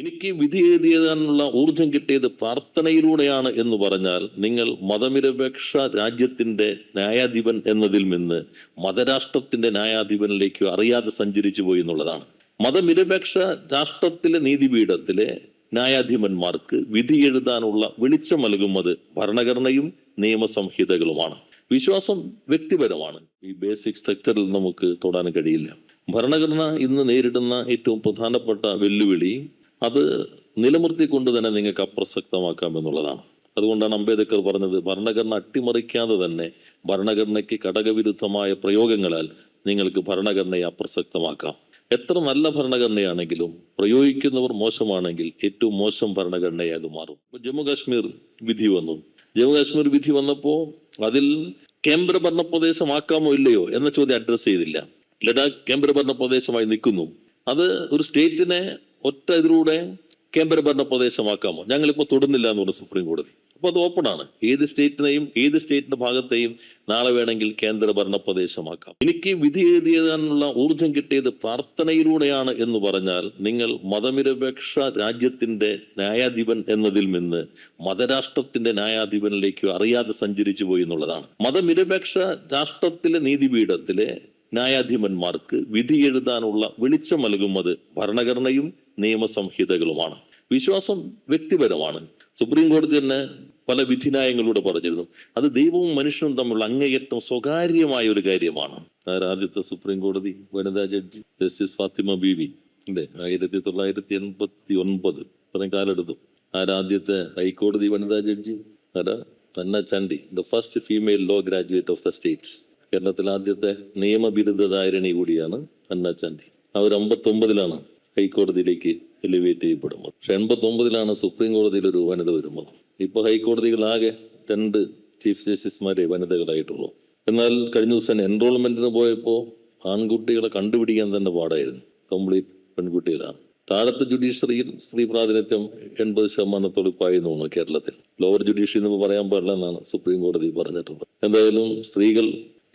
എനിക്ക് വിധി എഴുതിയതിനുള്ള ഊർജം കിട്ടിയത് പ്രാർത്ഥനയിലൂടെയാണ് എന്ന് പറഞ്ഞാൽ നിങ്ങൾ മതനിരപേക്ഷ രാജ്യത്തിന്റെ ന്യായാധിപൻ എന്നതിൽ നിന്ന് മതരാഷ്ട്രത്തിന്റെ ന്യായാധിപനിലേക്ക് അറിയാതെ സഞ്ചരിച്ചു പോയി എന്നുള്ളതാണ്. മതനിരപേക്ഷ രാഷ്ട്രത്തിലെ നീതിപീഠത്തിലെ ന്യായാധിപന്മാർക്ക് വിധി എഴുതാനുള്ള വെളിച്ചം നൽകുന്നത് ഭരണഘടനയും നിയമസംഹിതകളുമാണ്. വിശ്വാസം വ്യക്തിപരമാണ്. ഈ ബേസിക് സ്ട്രക്ചറിൽ നമുക്ക് തൊടാൻ കഴിയില്ല. ഭരണഘടന ഇന്ന് നേരിടുന്ന ഏറ്റവും പ്രധാനപ്പെട്ട വെല്ലുവിളി അത് നിലനിർത്തിക്കൊണ്ട് തന്നെ നിങ്ങൾക്ക് അപ്രസക്തമാക്കാം എന്നുള്ളതാണ്. അതുകൊണ്ടാണ് അംബേദ്കർ പറഞ്ഞത് ഭരണഘടന അട്ടിമറിക്കാതെ തന്നെ ഭരണഘടനയ്ക്ക് ഘടകവിരുദ്ധമായ പ്രയോഗങ്ങളാൽ നിങ്ങൾക്ക് ഭരണഘടനയെ അപ്രസക്തമാക്കാം. എത്ര നല്ല ഭരണഘടനയാണെങ്കിലും പ്രയോഗിക്കുന്നവർ മോശമാണെങ്കിൽ ഏറ്റവും മോശം ഭരണഘടനയായി അത് മാറും. ഇപ്പൊ ജമ്മു കാശ്മീർ വിധി വന്നു. ജമ്മു കാശ്മീർ വിധി വന്നപ്പോൾ അതിൽ കേന്ദ്ര ഭരണ പ്രദേശമാക്കാമോ ഇല്ലയോ എന്ന ചോദ്യം അഡ്രസ് ചെയ്തില്ല. ലഡാക്ക് കേന്ദ്ര ഭരണ പ്രദേശമായി നിൽക്കുന്നു. അത് ഒരു സ്റ്റേറ്റിനെ ഒറ്റ ഇതിലൂടെ കേന്ദ്രഭരണ പ്രദേശമാക്കാമോ ഞങ്ങളിപ്പോൾ തൊടുന്നില്ല എന്ന് പറഞ്ഞു സുപ്രീം കോടതി അപ്പോൾ അത് ഓപ്പൺ ആണ് ഏത് സ്റ്റേറ്റിനെയും ഏത് സ്റ്റേറ്റിന്റെ ഭാഗത്തെയും നാളെ വേണമെങ്കിൽ കേന്ദ്രഭരണ പ്രദേശമാക്കാം എനിക്ക് വിധി എഴുതിയതിനുള്ള ഊർജം കിട്ടിയത് പ്രാർത്ഥനയിലൂടെയാണ് എന്ന് പറഞ്ഞാൽ നിങ്ങൾ മതനിരപേക്ഷ രാജ്യത്തിന്റെ ന്യായാധിപൻ എന്നതിൽ നിന്ന് മതരാഷ്ട്രത്തിന്റെ ന്യായാധിപനിലേക്ക് അറിയാതെ സഞ്ചരിച്ചു പോയി എന്നുള്ളതാണ്. മതനിരപേക്ഷ രാഷ്ട്രത്തിലെ നീതിപീഠത്തിലെ ന്യായാധിപന്മാർക്ക് വിധി എഴുതാനുള്ള വെളിച്ചം നൽകുന്നത് ഭരണഘടനയും നിയമസംഹിതകളുമാണ്. വിശ്വാസം വ്യക്തിപരമാണ്. സുപ്രീം കോടതി തന്നെ പല വിധിന്യായങ്ങളിലൂടെ പറഞ്ഞിരുന്നു. അത് ദൈവവും മനുഷ്യനും തമ്മിലുള്ള അങ്ങേയറ്റം സ്വകാര്യമായ ഒരു കാര്യമാണ്. ആദ്യത്തെ സുപ്രീം കോടതി വനിതാ ജഡ്ജി ജസ്റ്റിസ് ഫാത്തിമ ബീവി അല്ലേ? ആയിരത്തി തൊള്ളായിരത്തി എൺപത്തി ഒൻപത് ഇത്രയും കാലെടുത്തു ആരാദ്യത്തെ ഹൈക്കോടതി വനിതാ ജഡ്ജി? ആരാ? ചണ്ടി Chandy the first female law graduate of the state കേരളത്തിലെ ആദ്യത്തെ നിയമ നിയമബിരുദധാരിണി കൂടിയാണ് അന്ന ചാണ്ടി. അവർ അമ്പത്തി ഒമ്പതിലാണ് ഹൈക്കോടതിയിലേക്ക് എലിവേറ്റ് ചെയ്യപ്പെടുന്നത് പക്ഷെ എൺപത്തി ഒമ്പതിലാണ് സുപ്രീം കോടതിയിൽ ഒരു വനിത വരുന്നത്. ഇപ്പൊ ഹൈക്കോടതികളാകെ രണ്ട് ചീഫ് ജസ്റ്റിസുമാരെ വനിതകളായിട്ടുള്ളൂ. എന്നാൽ കഴിഞ്ഞ ദിവസം എൻറോൾമെന്റിന് പോയപ്പോ ആൺകുട്ടികളെ കണ്ടുപിടിക്കാൻ തന്നെ പാടായിരുന്നു. കംപ്ലീറ്റ് പെൺകുട്ടികളാണ്. താഴത്തെ ജുഡീഷ്യറിയിൽ സ്ത്രീ പ്രാതിനിധ്യം എൺപത് ശതമാനത്തോളം പായുന്നു കേരളത്തിൽ. ലോവർ ജുഡീഷ്യറി എന്ന് പറയാൻ പാടില്ല എന്നാണ് സുപ്രീം കോടതി പറഞ്ഞിട്ടുള്ളത്. എന്തായാലും സ്ത്രീകൾ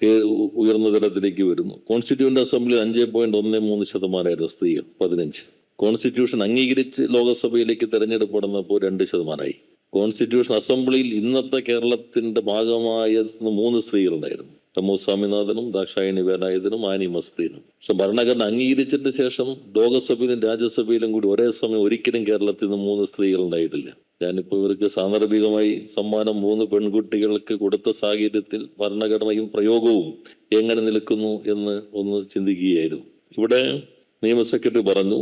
ഉയർന്ന തലത്തിലേക്ക് വരുന്നു. കോൺസ്റ്റിറ്റ്യൂന്റ് അസംബ്ലി അഞ്ച് പോയിന്റ് ഒന്ന് മൂന്ന് ശതമാനമായിരുന്നു സ്ത്രീകൾ പതിനഞ്ച്. കോൺസ്റ്റിറ്റ്യൂഷൻ അംഗീകരിച്ച് ലോകസഭയിലേക്ക് തെരഞ്ഞെടുപ്പെടുന്നപ്പോൾ രണ്ട് ശതമാനമായി. കോൺസ്റ്റിറ്റ്യൂഷൻ അസംബ്ലിയിൽ ഇന്നത്തെ കേരളത്തിന്റെ ഭാഗമായ മൂന്ന് സ്ത്രീകളുണ്ടായിരുന്നു. തമ്മു സ്വാമിനാഥനും ദാക്ഷായണി വേലായുധനും ആനി മസ്ത്രീനും. പക്ഷെ ഭരണഘടന അംഗീകരിച്ചിട്ട് ശേഷം ലോകസഭയിലും രാജ്യസഭയിലും കൂടി ഒരേ സമയം ഒരിക്കലും കേരളത്തിൽ നിന്ന് മൂന്ന് സ്ത്രീകൾ ഉണ്ടായിട്ടില്ല ഞാനിപ്പോ ഇവർക്ക് സാന്ദർഭികമായി സമ്മാനം മൂന്ന് പെൺകുട്ടികൾക്ക് കൊടുത്ത സാഹചര്യത്തിൽ ഭരണഘടനയും പ്രയോഗവും എങ്ങനെ നിൽക്കുന്നു എന്ന് ഒന്ന് ചിന്തിക്കുകയായിരുന്നു. ഇവിടെ നിയമ സെക്രട്ടറി പറഞ്ഞു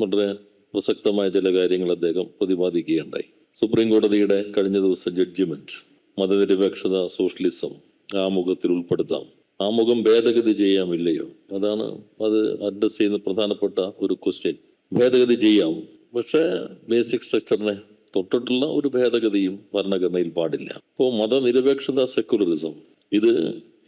വളരെ പ്രസക്തമായ ചില കാര്യങ്ങൾ അദ്ദേഹം പ്രതിപാദിക്കുകയുണ്ടായി. സുപ്രീം കോടതിയുടെ കഴിഞ്ഞ ദിവസം ജഡ്ജിമെന്റ് മതനിരപേക്ഷത സോഷ്യലിസം ആമുഖത്തിൽ ഉൾപ്പെടുത്താം. ആമുഖം ഭേദഗതി ചെയ്യാമില്ലയോ അതാണ് അത് അഡ്രസ് ചെയ്യുന്ന പ്രധാനപ്പെട്ട ഒരു ക്വസ്റ്റ്യൻ ഭേദഗതി ചെയ്യാം. പക്ഷേ ബേസിക് സ്ട്രക്ചറിനെ തൊട്ടിട്ടുള്ള ഒരു ഭേദഗതിയും ഭരണഘടനയിൽ പാടില്ല. ഇപ്പോൾ മതനിരപേക്ഷത സെക്യുലറിസം ഇത്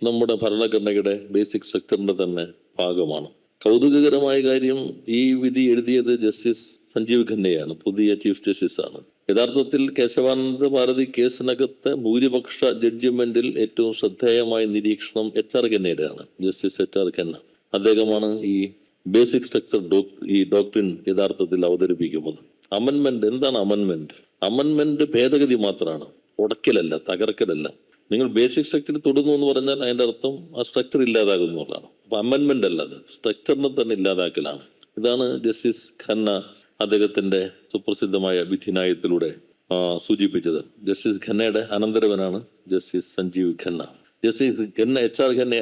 നമ്മുടെ ഭരണഘടനയുടെ ബേസിക് സ്ട്രക്ചറിന്റെ തന്നെ ഭാഗമാണ്. കൗതുകകരമായ കാര്യം ഈ വിധി എഴുതിയത് ജസ്റ്റിസ് സഞ്ജീവ് ഖന്നയാണ് പുതിയ ചീഫ് ജസ്റ്റിസ് ആണ്. യഥാർത്ഥത്തിൽ കേശവാനന്ദ ഭാരതി കേസിനകത്തെ ഭൂരിപക്ഷ ജഡ്ജ്മെന്റിൽ ഏറ്റവും ശ്രദ്ധേയമായ നിരീക്ഷണം എച്ച് ആർ ഖന്നയുടെയാണ് ജസ്റ്റിസ് എച്ച് ആർ ഖന്ന. അദ്ദേഹമാണ് ഈ ബേസിക് സ്ട്രക്ചർ ഈ ഡോക്ടറിൻ യഥാർത്ഥത്തിൽ അവതരിപ്പിക്കുന്നത്. അമൻമെന്റ് എന്താണ് അമൻമെന്റ് അമൻമെന്റ് ഭേദഗതി മാത്രമാണ് ഉടക്കലല്ല തകർക്കലല്ല. നിങ്ങൾ ബേസിക് സ്ട്രക്ചർ തൊടുന്നു എന്ന് പറഞ്ഞാൽ അതിന്റെ അർത്ഥം ആ സ്ട്രക്ചർ ഇല്ലാതാകുന്നു എന്നുള്ളതാണ്. അപ്പൊ അമൻമെന്റ് അല്ല അത്. സ്ട്രക്ചറിനെ തന്നെ ഇല്ലാതാക്കലാണ്. ഇതാണ് ജസ്റ്റിസ് ഖന്ന അദ്ദേഹത്തിന്റെ സുപ്രസിദ്ധമായ വിധിനായത്തിലൂടെ സൂചിപ്പിച്ചത്. ജസ്റ്റിസ് ഖന്നയുടെ അനന്തരവനാണ് justice Sanjiv Khanna. Justice Khanna H R Khanna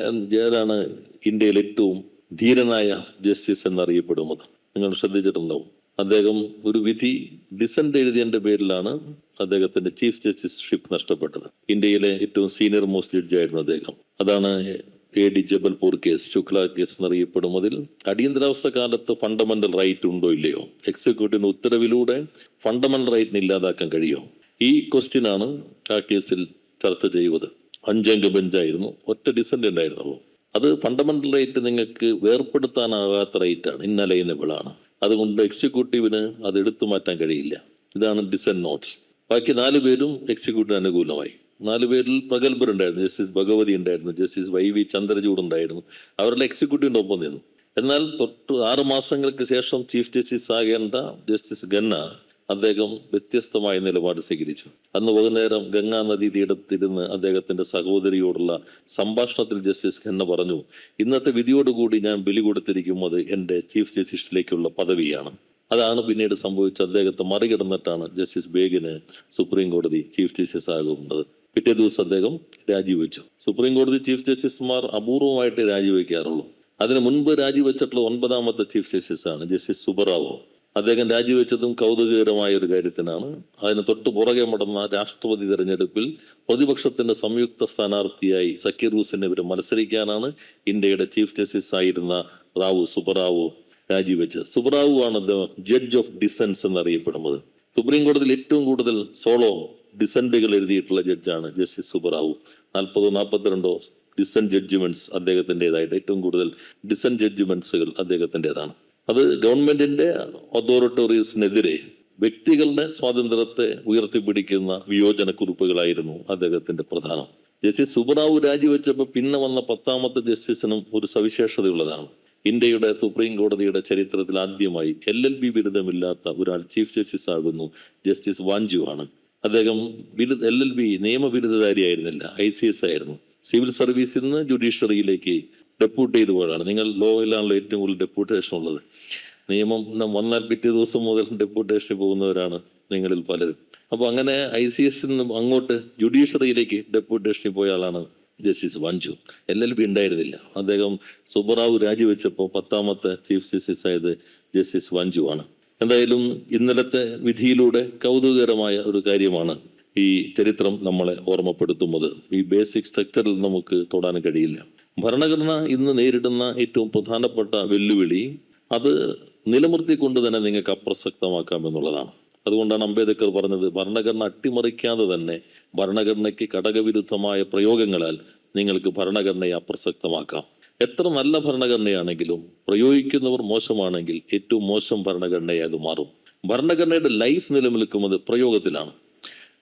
ഇന്ത്യയിൽ ഏറ്റവും ധീരനായ ജസ്റ്റിസ് എന്നറിയപ്പെടുന്നത്. നിങ്ങൾ ശ്രദ്ധിച്ചിട്ടുണ്ടാവും. അദ്ദേഹം ഒരു വിധി ഡിസന്റ് എഴുതിയതിന്റെ പേരിലാണ് അദ്ദേഹത്തിന്റെ ചീഫ് ജസ്റ്റിസ്ഷിപ്പ് നഷ്ടപ്പെട്ടത്. ഇന്ത്യയിലെ ഏറ്റവും സീനിയർ മോസ്റ്റ് ജഡ്ജായിരുന്നു അദ്ദേഹം. അതാണ് A D Jabalpur case. Shukla case എന്നറിയപ്പെടുന്നതിൽ അടിയന്തരാവസ്ഥ കാലത്ത് ഫണ്ടമെന്റൽ റൈറ്റ് ഉണ്ടോ ഇല്ലയോ? എക്സിക്യൂട്ടീവിന്റെ ഉത്തരവിലൂടെ ഫണ്ടമെന്റൽ റൈറ്റിന് ഇല്ലാതാക്കാൻ കഴിയുമോ ഈ ക്വസ്റ്റ്യൻ ആണ് ആ കേസിൽ ചർച്ച ചെയ്യുന്നത്. അഞ്ചംഗ ബെഞ്ചായിരുന്നു. ഒറ്റ ഡിസന്റ് ഉണ്ടായിരുന്നുള്ളൂ. അത് ഫണ്ടമെന്റൽ റൈറ്റ് നിങ്ങൾക്ക് വേർപ്പെടുത്താനാകാത്ത റൈറ്റ് ആണ്. ഇന്നലെ ആണ് അതുകൊണ്ട് എക്സിക്യൂട്ടീവിന് അത് എടുത്തു മാറ്റാൻ കഴിയില്ല. ഇതാണ് ഡിസൻ നോട്ട് ബാക്കി നാല് പേരും എക്സിക്യൂട്ടീവ് അനുകൂലമായി. നാല് പേരിൽ പ്രഗത്ഭരുണ്ടായിരുന്നു ജസ്റ്റിസ് ഭഗവതി ഉണ്ടായിരുന്നു ജസ്റ്റിസ് വൈ വി ചന്ദ്രചൂഡ് ഉണ്ടായിരുന്നു. അവരുടെ എക്സിക്യൂട്ടീവിന്റെ ഒപ്പം നിന്നു. എന്നാൽ തൊട്ട് ആറ് മാസങ്ങൾക്ക് ശേഷം ചീഫ് ജസ്റ്റിസ് ആകേണ്ട ജസ്റ്റിസ് ഖന്ന അദ്ദേഹം വ്യത്യസ്തമായ നിലപാട് സ്വീകരിച്ചു. അന്ന് വൈകുന്നേരം ഗംഗാ നദി തീരത്തിരുന്ന് അദ്ദേഹത്തിന്റെ സഹോദരിയോടുള്ള സംഭാഷണത്തിൽ ജസ്റ്റിസ് ഖന്ന പറഞ്ഞു ഇന്നത്തെ വിധിയോടുകൂടി ഞാൻ ബലി കൊടുത്തിരിക്കുന്നത് എന്റെ ചീഫ് ജസ്റ്റിസിലേക്കുള്ള പദവിയാണ്. അതാണ് പിന്നീട് സംഭവിച്ച അദ്ദേഹത്തെ മറികടന്നിട്ടാണ് ജസ്റ്റിസ് ബേഗിന് സുപ്രീം കോടതി ചീഫ് ജസ്റ്റിസ് ആകുന്നത്. പിറ്റേ ദിവസം അദ്ദേഹം രാജിവെച്ചു. സുപ്രീം കോടതി ചീഫ് ജസ്റ്റിസ്മാർ അപൂർവമായിട്ട് രാജിവെക്കാറുള്ളൂ. അതിനു മുൻപ് രാജിവെച്ചിട്ടുള്ള ഒൻപതാമത്തെ ചീഫ് ജസ്റ്റിസ് ആണ് ജസ്റ്റിസ് സുബറാവോ അദ്ദേഹം രാജിവെച്ചതും കൗതുകകരമായ ഒരു കാര്യത്തിനാണ്. അതിന് തൊട്ടു പുറകെ നടന്ന രാഷ്ട്രപതി തെരഞ്ഞെടുപ്പിൽ പ്രതിപക്ഷത്തിന്റെ സംയുക്ത സ്ഥാനാർത്ഥിയായി സക്കീർ ഹുസൈനെതിരെ മത്സരിക്കാനാണ് ഇന്ത്യയുടെ ചീഫ് ജസ്റ്റിസ് ആയിരുന്ന റാവു സുബറാവു രാജിവെച്ചത്. സുബറാവു ആണ് ജഡ്ജ് ഓഫ് ഡിസൻസ് എന്നറിയപ്പെടുന്നത്. സുപ്രീം കോടതിയിൽ ഏറ്റവും കൂടുതൽ സോളോ ഡിസന്റുകൾ എഴുതിയിട്ടുള്ള ജഡ്ജാണ് ജസ്റ്റിസ് സുബറാവു നാൽപ്പതോ നാൽപ്പത്തിരണ്ടോ ഡിസൻ ജഡ്ജ്മെന്റ്സ് അദ്ദേഹത്തിന്റെതായിട്ട് ഏറ്റവും കൂടുതൽ ഡിസൻ ജഡ്ജ്മെന്റ്സുകൾ അദ്ദേഹത്തിന്റെതാണ് അത് ഗവൺമെന്റിന്റെ അതോറിറ്ററീസിനെതിരെ വ്യക്തികളുടെ സ്വാതന്ത്ര്യത്തെ ഉയർത്തിപ്പിടിക്കുന്ന വിയോജന കുറിപ്പുകളായിരുന്നു അദ്ദേഹത്തിന്റെ പ്രധാനം. ജസ്റ്റിസ് സുബറാവു രാജിവെച്ചപ്പോൾ പിന്നെ വന്ന പത്താമത്തെ ജസ്റ്റിസിനും ഒരു സവിശേഷതയുള്ളതാണ്. ഇന്ത്യയുടെ സുപ്രീം കോടതിയുടെ ചരിത്രത്തിൽ ആദ്യമായി എൽ എൽ ബി ബിരുദമില്ലാത്ത ഒരാൾ ചീഫ് ജസ്റ്റിസ് ആകുന്നു ജസ്റ്റിസ് വാഞ്ചു ആണ്. അദ്ദേഹം ബിരുദ എൽ എൽ ബി നിയമബിരുദധാരിയായിരുന്നില്ല ഐ സി എസ് ആയിരുന്നു. സിവിൽ സർവീസിൽ നിന്ന് ജുഡീഷ്യറിയിലേക്ക് ഡെപ്യൂട്ട് ചെയ്ത് പോയതാണ്. നിങ്ങൾ ലോയിലാണല്ലോ ഏറ്റവും കൂടുതൽ ഡെപ്യൂട്ടേഷൻ ഉള്ളത്. നിയമം വന്നാൽ പിറ്റേ ദിവസം മുതൽ ഡെപ്യൂട്ടേഷന് പോകുന്നവരാണ് നിങ്ങളിൽ പലരും. അപ്പൊ അങ്ങനെ ഐ സി എസിൽ നിന്നും അങ്ങോട്ട് ജുഡീഷ്യറിയിലേക്ക് ഡെപ്യൂട്ടേഷനിൽ പോയ ആളാണ് justice Wanchoo. L L B ഉണ്ടായിരുന്നില്ല. അദ്ദേഹം സുബറാവു രാജിവെച്ചപ്പോൾ പത്താമത്തെ ചീഫ് ജസ്റ്റിസ് ആയത് ജസ്റ്റിസ് വഞ്ചു ആണ്. എന്തായാലും ഇന്നലത്തെ വിധിയിലൂടെ കൗതുകകരമായ ഒരു കാര്യമാണ് ഈ ചരിത്രം നമ്മളെ ഓർമ്മപ്പെടുത്തുന്നത്. ഈ ബേസിക് സ്ട്രക്ചറിൽ നമുക്ക് തൊടാൻ കഴിയില്ല. ഭരണഘടന ഇന്ന് നേരിടുന്ന ഏറ്റവും പ്രധാനപ്പെട്ട വെല്ലുവിളി അത് നിലനിർത്തിക്കൊണ്ട് തന്നെ നിങ്ങൾക്ക് അപ്രസക്തമാക്കാം എന്നുള്ളതാണ്. അതുകൊണ്ടാണ് അംബേദ്കർ പറഞ്ഞത് ഭരണഘടന അട്ടിമറിക്കാതെ തന്നെ ഭരണഘടനയ്ക്ക് ഘടകവിരുദ്ധമായ പ്രയോഗങ്ങളാൽ നിങ്ങൾക്ക് ഭരണഘടനയെ അപ്രസക്തമാക്കാം. എത്ര നല്ല ഭരണഘടനയാണെങ്കിലും പ്രയോഗിക്കുന്നവർ മോശമാണെങ്കിൽ ഏറ്റവും മോശം ഭരണഘടനയായി അത് മാറും. ഭരണഘടനയുടെ ലൈഫ് നിലനിൽക്കുന്നത് പ്രയോഗത്തിലാണ്.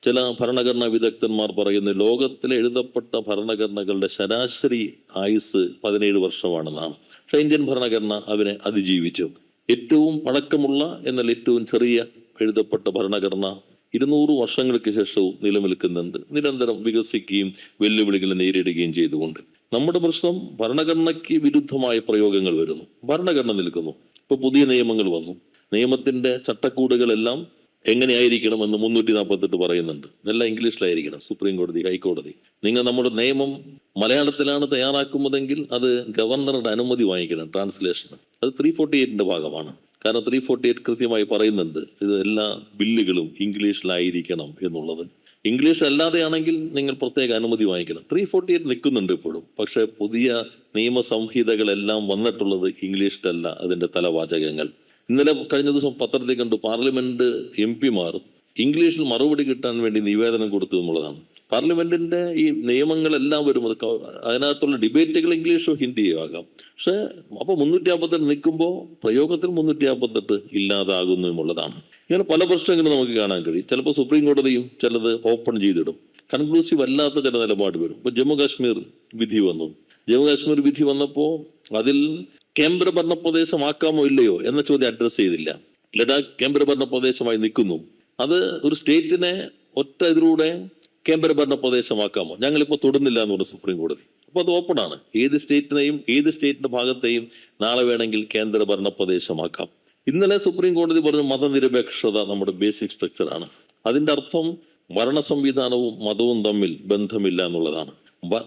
ചില ഭരണഘടനാ വിദഗ്ധന്മാർ പറയുന്ന ലോകത്തിലെ എഴുതപ്പെട്ട ഭരണഘടനകളുടെ ശരാശരി ആയുസ് പതിനേഴ് വർഷമാണെന്നാണ്. പക്ഷെ ഇന്ത്യൻ ഭരണഘടന അവനെ അതിജീവിച്ചു. ഏറ്റവും പഴക്കമുള്ള എന്നാൽ ഏറ്റവും ചെറിയ എഴുതപ്പെട്ട ഭരണഘടന ഇരുന്നൂറ് വർഷങ്ങൾക്ക് ശേഷവും നിലനിൽക്കുന്നുണ്ട്. നിരന്തരം വികസിക്കുകയും വെല്ലുവിളികൾ നേരിടുകയും ചെയ്തുകൊണ്ട്. നമ്മുടെ പ്രശ്നം ഭരണഘടനയ്ക്ക് വിരുദ്ധമായ പ്രയോഗങ്ങൾ വരുന്നു. ഭരണഘടന നിൽക്കുന്നു. ഇപ്പൊ പുതിയ നിയമങ്ങൾ വന്നു. നിയമത്തിന്റെ ചട്ടക്കൂടുകളെല്ലാം എങ്ങനെയായിരിക്കണമെന്ന് മുന്നൂറ്റി നാൽപ്പത്തെട്ട് പറയുന്നുണ്ട്. എല്ലാം ഇംഗ്ലീഷിലായിരിക്കണം സുപ്രീം കോടതി ഹൈക്കോടതി. നിങ്ങൾ നമ്മുടെ നിയമം മലയാളത്തിലാണ് തയ്യാറാക്കുന്നതെങ്കിൽ അത് ഗവർണറുടെ അനുമതി വാങ്ങിക്കണം ട്രാൻസ്ലേഷൻ അത് ത്രീ ഫോർട്ടി എയ്റ്റിന്റെ ഭാഗമാണ്. കാരണം ത്രീ ഫോർട്ടി എയ്റ്റ് കൃത്യമായി പറയുന്നുണ്ട് ഇത് എല്ലാ ബില്ലുകളും ഇംഗ്ലീഷിലായിരിക്കണം എന്നുള്ളത്. ഇംഗ്ലീഷ് അല്ലാതെയാണെങ്കിൽ നിങ്ങൾ പ്രത്യേക അനുമതി വാങ്ങിക്കണം. ത്രീ ഫോർട്ടി എയ്റ്റ് നിൽക്കുന്നുണ്ട് ഇപ്പോഴും. പക്ഷേ പുതിയ നിയമസംഹിതകളെല്ലാം വന്നിട്ടുള്ളത് ഇംഗ്ലീഷിലല്ല അതിന്റെ തലവാചകങ്ങൾ. ഇന്നലെ കഴിഞ്ഞ ദിവസം പത്രത്തിൽ കണ്ടു പാർലമെന്റ് എം പിമാർ ഇംഗ്ലീഷിൽ മറുപടി കിട്ടാൻ വേണ്ടി നിവേദനം കൊടുത്തു എന്നുള്ളതാണ് പാർലമെന്റിന്റെ ഈ നിയമങ്ങളെല്ലാം വരും അത് അതിനകത്തുള്ള ഡിബേറ്റുകൾ ഇംഗ്ലീഷോ ഹിന്ദിയോ ആകാം. പക്ഷെ അപ്പൊ മുന്നൂറ്റി അമ്പത്തെട്ട് നിൽക്കുമ്പോൾ പ്രയോഗത്തിൽ മുന്നൂറ്റി അമ്പത്തെട്ട് ഇല്ലാതാകുന്നു എന്നുള്ളതാണ്. ഇങ്ങനെ പല പ്രശ്നങ്ങളും നമുക്ക് കാണാൻ കഴിയും. ചിലപ്പോൾ സുപ്രീം കോടതിയും ചിലത് ഓപ്പൺ ചെയ്തിടും. കൺക്ലൂസീവ് അല്ലാത്ത ചില നിലപാട് വരും. ഇപ്പൊ ജമ്മു കാശ്മീർ വിധി വന്നു. ജമ്മു കാശ്മീർ വിധി വന്നപ്പോൾ അതിൽ കേന്ദ്രഭരണ പ്രദേശമാക്കാമോ ഇല്ലയോ എന്ന ചോദ്യം അഡ്രസ് ചെയ്തില്ല. ലഡാക്ക് കേന്ദ്രഭരണ പ്രദേശമായി നിൽക്കുന്നു. അത് ഒരു സ്റ്റേറ്റിനെ ഒറ്റ ഇതിലൂടെ കേന്ദ്രഭരണ പ്രദേശമാക്കാമോ ഞങ്ങളിപ്പോ തൊടുന്നില്ല എന്ന് പറഞ്ഞു സുപ്രീം കോടതി. അപ്പൊ അത് ഓപ്പൺ ആണ്. ഏത് സ്റ്റേറ്റിനെയും ഏത് സ്റ്റേറ്റിന്റെ ഭാഗത്തെയും നാളെ വേണമെങ്കിൽ കേന്ദ്രഭരണ പ്രദേശമാക്കാം ഇന്നലെ സുപ്രീം കോടതി പറഞ്ഞു മതനിരപേക്ഷത നമ്മുടെ ബേസിക് സ്ട്രക്ചർ ആണ്. അതിന്റെ അർത്ഥം ഭരണ സംവിധാനവും മതവും തമ്മിൽ ബന്ധമില്ല എന്നുള്ളതാണ്.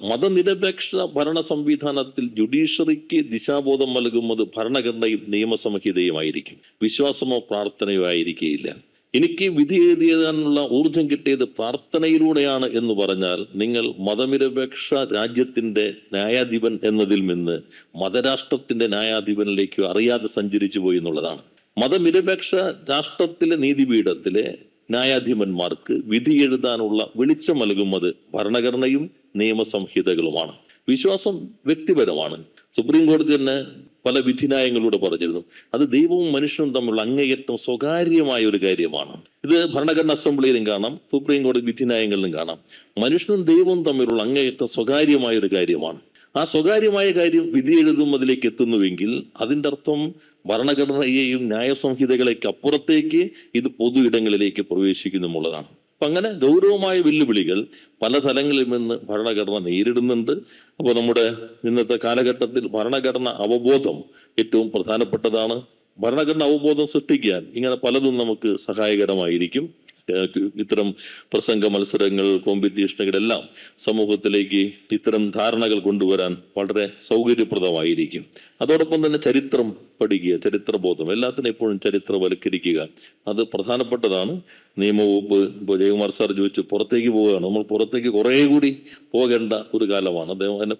മതനിരപേക്ഷ ഭരണ സംവിധാനത്തിൽ ജുഡീഷ്യറിക്ക് ദിശാബോധം നൽകുന്നത് ഭരണഘടനയും നിയമസംഹിതയുമായിരിക്കും വിശ്വാസമോ പ്രാർത്ഥനയോ ആയിരിക്കില്ല എനിക്ക് വിധി എഴുതിയതിനുള്ള ഊർജം കിട്ടിയത് പ്രാർത്ഥനയിലൂടെയാണ് എന്ന് പറഞ്ഞാൽ നിങ്ങൾ മതനിരപേക്ഷ രാജ്യത്തിന്റെ ന്യായാധിപൻ എന്നതിൽ നിന്ന് മതരാഷ്ട്രത്തിന്റെ ന്യായാധിപനിലേക്ക് അറിയാതെ സഞ്ചരിച്ചു പോയി എന്നുള്ളതാണ്. മതനിരപേക്ഷ രാഷ്ട്രത്തിലെ നീതിപീഠത്തിലെ ന്യായാധിപന്മാർക്ക് വിധി എഴുതാനുള്ള വെളിച്ചം നൽകുന്നത് ഭരണഘടനയും നിയമസംഹിതകളുമാണ്. വിശ്വാസം വ്യക്തിപരമാണ്. സുപ്രീം കോടതി തന്നെ പല വിധിന്യായങ്ങളിലൂടെ പറഞ്ഞിരുന്നു. അത് ദൈവവും മനുഷ്യനും തമ്മിലുള്ള അങ്ങേയറ്റം സ്വകാര്യമായ ഒരു കാര്യമാണ്. ഇത് ഭരണഘടനാ അസംബ്ലിയിലും കാണാം സുപ്രീം കോടതി വിധിന്യായങ്ങളിലും കാണാം. മനുഷ്യനും ദൈവവും തമ്മിലുള്ള അങ്ങേയറ്റം സ്വകാര്യമായ ഒരു കാര്യമാണ്. ആ സ്വകാര്യമായ കാര്യം വിധി എഴുതുന്നതിലേക്ക് എത്തുന്നുവെങ്കിൽ അതിന്റെ അർത്ഥം ഭരണഘടനയെയും ന്യായ സംഹിതകളേക്ക് അപ്പുറത്തേക്ക് ഇത് പൊതു ഇടങ്ങളിലേക്ക് പ്രവേശിക്കുന്നുമുള്ളതാണ്. അപ്പൊ അങ്ങനെ ഗൗരവമായ വെല്ലുവിളികൾ പല തലങ്ങളിൽ നിന്ന് ഭരണഘടന നേരിടുന്നുണ്ട്. അപ്പോൾ നമ്മുടെ ഇന്നത്തെ കാലഘട്ടത്തിൽ ഭരണഘടന അവബോധം ഏറ്റവും പ്രധാനപ്പെട്ടതാണ്. ഭരണഘടന അവബോധം സൃഷ്ടിക്കാൻ ഇങ്ങനെ പലതും നമുക്ക് സഹായകരമായിരിക്കും. ഇത്തരം പ്രസംഗ മത്സരങ്ങൾ കോമ്പറ്റീഷനുകളെല്ലാം സമൂഹത്തിലേക്ക് ഇത്തരം ധാരണകൾ കൊണ്ടുവരാൻ വളരെ സൗകര്യപ്രദമായിരിക്കും. അതോടൊപ്പം തന്നെ ചരിത്രം പഠിക്കുക ചരിത്രബോധം എല്ലാത്തിനും എപ്പോഴും ചരിത്രവൽക്കരിക്കുക അത് പ്രധാനപ്പെട്ടതാണ്. നിയമവകുപ്പ് ഇപ്പോൾ ജയകുമാർ സാർ ചോദിച്ചു പുറത്തേക്ക് പോവുകയാണ്? നമ്മൾ പുറത്തേക്ക് കുറേ കൂടി പോകേണ്ട ഒരു കാലമാണ്. അദ്ദേഹം എന്നെ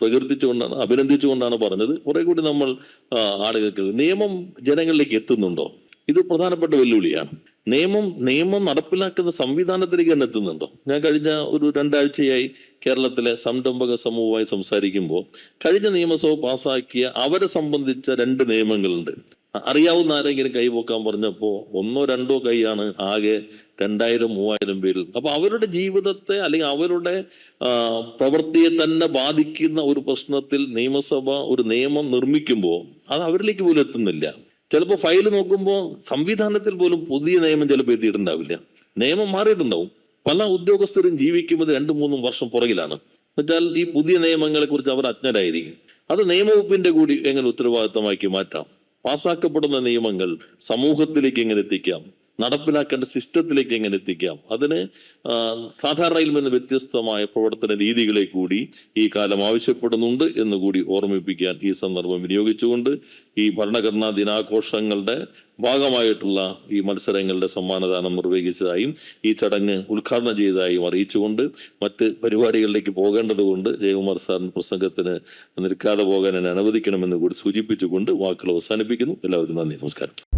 പ്രകീർത്തിച്ചുകൊണ്ടാണ് അഭിനന്ദിച്ചുകൊണ്ടാണ് പറഞ്ഞത്. കുറെ കൂടി നമ്മൾ ആളുകൾക്ക് നിയമം ജനങ്ങളിലേക്ക് എത്തുന്നുണ്ടോ? ഇത് പ്രധാനപ്പെട്ട വെല്ലുവിളിയാണ്. നിയമം നിയമം നടപ്പിലാക്കുന്ന സംവിധാനത്തിലേക്ക് തന്നെ എത്തുന്നുണ്ടോ? ഞാൻ കഴിഞ്ഞ ഒരു രണ്ടാഴ്ചയായി കേരളത്തിലെ സംരംഭക സമൂഹമായി സംസാരിക്കുമ്പോൾ കഴിഞ്ഞ നിയമസഭ പാസാക്കിയ അവരെ സംബന്ധിച്ച രണ്ട് നിയമങ്ങളുണ്ട്. അറിയാവുന്ന ആരെങ്കിലും കൈപോക്കാൻ പറഞ്ഞപ്പോൾ ഒന്നോ രണ്ടോ കൈയാണ് ആകെ രണ്ടായിരം മൂവായിരം പേരിൽ. അപ്പൊ അവരുടെ ജീവിതത്തെ അല്ലെങ്കിൽ അവരുടെ പ്രവൃത്തിയെ തന്നെ ബാധിക്കുന്ന ഒരു പ്രശ്നത്തിൽ നിയമസഭ ഒരു നിയമം നിർമ്മിക്കുമ്പോൾ അത് അവരിലേക്ക് പോലും എത്തുന്നില്ല. ചിലപ്പോൾ ഫയൽ നോക്കുമ്പോൾ സംവിധാനത്തിൽ പോലും പുതിയ നിയമം ചിലപ്പോൾ എത്തിയിട്ടുണ്ടാവില്ല. നിയമം മാറിയിട്ടുണ്ടാവും. പല ഉദ്യോഗസ്ഥരും ജീവിക്കുന്നത് രണ്ടു മൂന്നും വർഷം പുറകിലാണ്. എന്നുവെച്ചാൽ ഈ പുതിയ നിയമങ്ങളെ കുറിച്ച് അവർ അജ്ഞരായിരിക്കും. അത് നിയമവകുപ്പിന്റെ കൂടി എങ്ങനെ ഉത്തരവാദിത്തമാക്കി മാറ്റാം? പാസാക്കപ്പെടുന്ന നിയമങ്ങൾ സമൂഹത്തിലേക്ക് എങ്ങനെ എത്തിക്കാം? നടപ്പിലാക്കേണ്ട സിസ്റ്റത്തിലേക്ക് എങ്ങനെ എത്തിക്കാം? അതിന് സാധാരണയിൽ നിന്ന് വ്യത്യസ്തമായ പ്രവർത്തന രീതികളെ കൂടി ഈ കാലം ആവശ്യപ്പെടുന്നുണ്ട് എന്ന് കൂടി ഓർമ്മിപ്പിക്കാൻ ഈ സന്ദർഭം വിനിയോഗിച്ചുകൊണ്ട് ഈ ഭരണഘടനാ ദിനാഘോഷങ്ങളുടെ ഭാഗമായിട്ടുള്ള ഈ മത്സരങ്ങളുടെ സമ്മാനദാനം നിർവഹിച്ചതായും ഈ ചടങ്ങ് ഉദ്ഘാടനം ചെയ്തതായും അറിയിച്ചുകൊണ്ട് മറ്റ് പരിപാടികളിലേക്ക് പോകേണ്ടതുകൊണ്ട് ജയകുമാർ സാറിന് പ്രസംഗത്തിന് നിൽക്കാതെ പോകാൻ എന്നെ അനുവദിക്കണമെന്ന് കൂടി സൂചിപ്പിച്ചുകൊണ്ട് വാക്കുകൾ അവസാനിപ്പിക്കുന്നു. എല്ലാവരും നന്ദി. നമസ്കാരം.